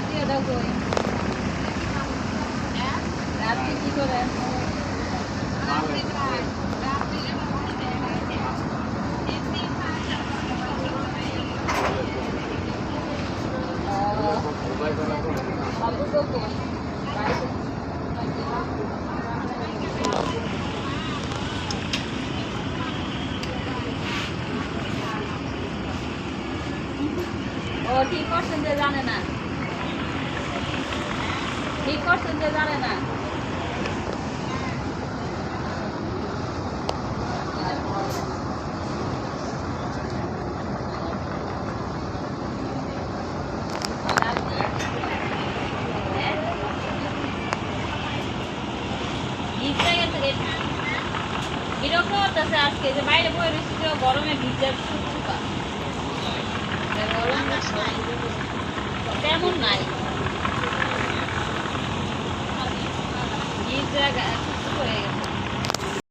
রাত্রিও দাও কই রাত্রি কি করে ও ঠিক করছেন যে জানে না। ঠিক করছেন যে জানে না। বিরক্ত হতেছে আজকে যে বাইরে বই রয়েছি যে গরমে ভিজে শুকা গরম তেমন নাই। Olha.